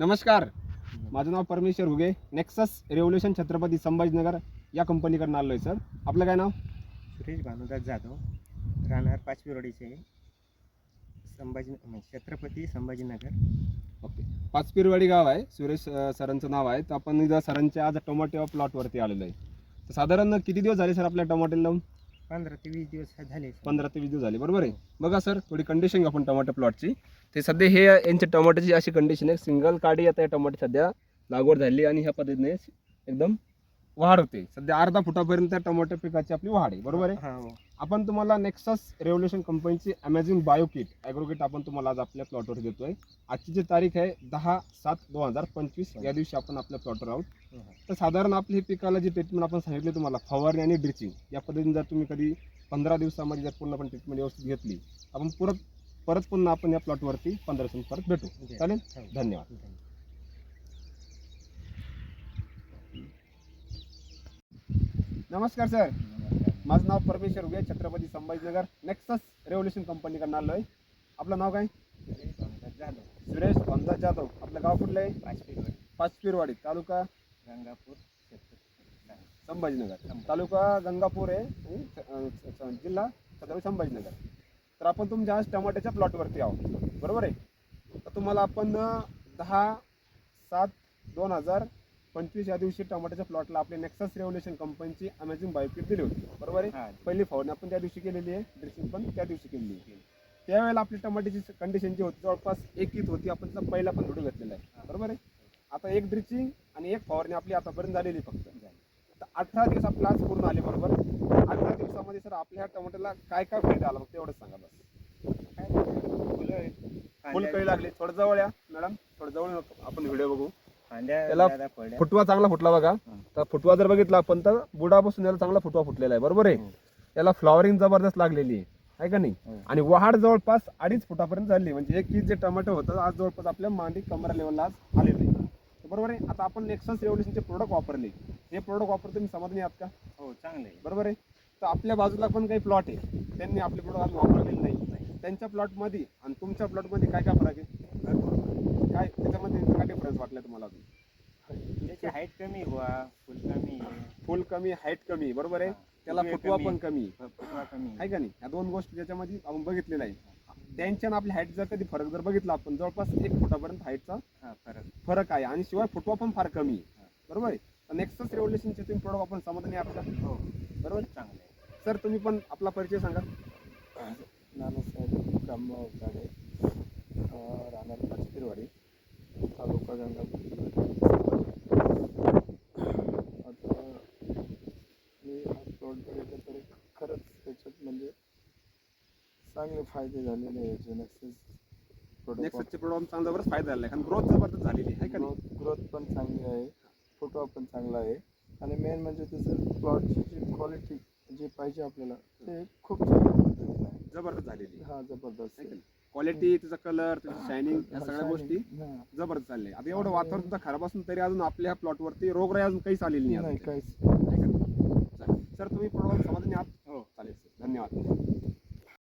नमस्कार. माझं नाव परमेश्वर हुगे. नेक्सस रेव्होल्युशन छत्रपती संभाजीनगर या कंपनीकडून आलो आहे सर आपलं काय नाव? सुरेश भानुदास जाधव. राहणार पाचवीरोडीचे संभाजी म्हणजे छत्रपती संभाजीनगर. ओके. पाचपिरवाडी गाव आहे. सुरेश अं, सरांचं नाव आहे. तर आपण इथं सरांच्या आज टोमॅटो प्लॉटवरती आलेलो आहे. तर साधारण किती दिवस झाले सर आपल्या टोमॅटो लावून? पंधरा ते वीस दिवस झाले. पंधरा ते वीस दिवस झाले. बरोबर आहे. बघा सर थोडी कंडिशन आपण टोमॅटो प्लॉटची ते सध्या हे यांच्या टोमॅटोची अशी कंडिशन आहे. सिंगल काडी आता या टोमॅटो सध्या लागवड झाली आणि ह्या पद्धतीने एकदम वाढ होते. सध्या अर्धा फुटापर्यंत त्या टोमॅटो पिकाची आपली वाढ आहे. बरोबर आहे? आपण तुम्हाला नेक्सस रेव्होल्युशन कंपनीची amazing bio kit agro kit आपण तुम्हाला आज आपल्या प्लॉटवर देतोय. आजची जी तारीख आहे दहा सात दोन हजार पंचवीस. या दिवशी आपण आपल्या प्लॉटवर आहोत. तर साधारण आपली ही पिकाला जी ट्रीटमेंट आपण सांगितली तुम्हाला फवारणी आणि ड्रिचिंग या पद्धतीने जर तुम्ही कधी पंधरा दिवसामध्ये जर पूर्णपणे ट्रीटमेंट व्यवस्थित घेतली आपण परत परत पुन्हा आपण या प्लॉटवरती पंधरा दिवसांनी परत भेटू. चालेल? हो. धन्यवाद. नमस्कार सर माझं नाव परमेश्वर उगे छत्रपती संभाजीनगर नेक्सस रेव्होल्युशन कंपनीकडून आलो आहे आपलं नाव काय? सुरेश जाधव सुरेश भामदास जाधव. आपलं गाव कुठलं आहे? पाचपीरवाडी. पाचपिरवाडी तालुका? गंगापूर संभाजीनगर. तालुका गंगापूर आहे. आणि जिल्हा छत्रपती संभाजीनगर. तर आपण तुमच्या आज टमाट्याच्या प्लॉटवरती आहोत. बरोबर आहे? तर तुम्हाला आपण दहा सात दोन हजार पंचवीस या दिवशी टमाट्याच्या प्लॉटला आपली नेक्सस रेव्होल्युशन कंपनीची अमेझिंग बायोकिट दिली होती. बरोबर आहे? पहिली फवारणी आपण त्या दिवशी केलेली आहे. ड्रेसिंग पण त्या दिवशी केलेली आहे. त्यावेळेला आपली टमाट्याची कंडिशन जी होती जवळपास एक ईद होती. आपण त्याचा पहिला पण व्हिडिओ घेतलेला आहे. बरोबर आहे? आता एक ड्रिचिंग आणि एक फवारणी आपली आतापर्यंत झालेली फक्त. आता अठरा दिवस आपला आज पूर्ण आले बरोबर? अठरा दिवसामध्ये सर आपल्या ह्या टमाट्याला काय काय फायदा आला? मग तेवढंच सांगा बस. काय? फुलं कळी लागली. थोडं जवळ या मॅडम. थोडं जवळ. आपण व्हिडिओ बघू. त्याला. फुटवा चांगला फुटला बघा. तर फुटवा जर बघितला आपण तर बुडापासून याला चांगला फुटवा फुटलेला आहे. बरोबर आहे? हो. याला फ्लॉवरिंग जबरदस्त लागलेली आहे. आहे का नाही? हो. आणि वाढ जवळपास अडीच फुटापर्यंत झाली. म्हणजे एक किस जे टोमॅटो होतं आज जवळपास आपल्या मांडी कमरा लेवलला आज आलेलं आहे. बरोबर आहे? आता आपण नेक्सस रेव्होल्युशनचे प्रोडक्ट वापरले. हे प्रोडक्ट वापरतो तुम्ही समाधानी आहात का? हो चांगलं बरोबर आहे? तर आपल्या बाजूला पण काही प्लॉट आहे. त्यांनी आपले प्रोडक्ट आज वापरलेले नाही. त्यांच्या प्लॉटमध्ये आणि तुमच्या प्लॉटमध्ये काय काय फरक आहे? काय? त्याच्यामध्ये काय डिफरन्स वाटला तुम्हाला अजून. त्याची हाईट कमी हुआ फुल कमी फुल कमी हाईट कमी बरोबर आहे? हा. त्याला फुटवे फुटवा कमी. पण कमी फुटवा कमी आहे. का नाही? या दोन गोष्टी ज्याच्यामध्ये आपण बघितलेल्या आहे त्यांच्या आणि आपल्या हाईट जर कधी फरक जर बघितला आपण जवळपास एक फुटापर्यंत हाईटचा हा फरक. फरक आहे. आणि शिवाय फुटवा पण फार कमी आहे. बरोबर आहे? तर नेक्सस रेव्होल्युशनचे तुम्ही प्रोडक्ट आपण समाधानी का? हो. बरोबर? चांगलं आहे. सर तुम्ही पण आपला परिचय सांगा. नानासाहेब ब्रह्म गाडे राहणार पाचपिरवाडी तालुका गंगापूर आता मी हा प्लॉट बघितला तर खरंच त्याच्यात म्हणजे चांगले फायदे झालेले आहे जे नेक्सेस प्रोडक्ट नेक्ससचे प्रोडक्ट चांगला जबरदस्त फायदा झाला आहे कारण ग्रोथ जबरदस्त झालेली आहे का नाही? ग्रोथ ग्रोथ पण चांगली आहे फुटवा पण चांगला आहे. आणि मेन म्हणजे त्याचं प्लॉटची जी क्वालिटी जी पाहिजे आपल्याला ते खूप चांगल्या पद्धतीने आहे. जबरदस्त झालेली हा जबरदस्त आहे? क्वालिटी त्याचा कलर त्याची शायनिंग या सगळ्या गोष्टी हा. जबरदस्त चालले आता एवढं वातावरण सुद्धा खराब असून तरी अजून आपल्या प्लॉटवरती रोगराई अजून काहीच आलेली नाही नाही. काहीच. सर तुम्ही प्रोडक्ट समाधानी आहात? हो चालेल सर. धन्यवाद.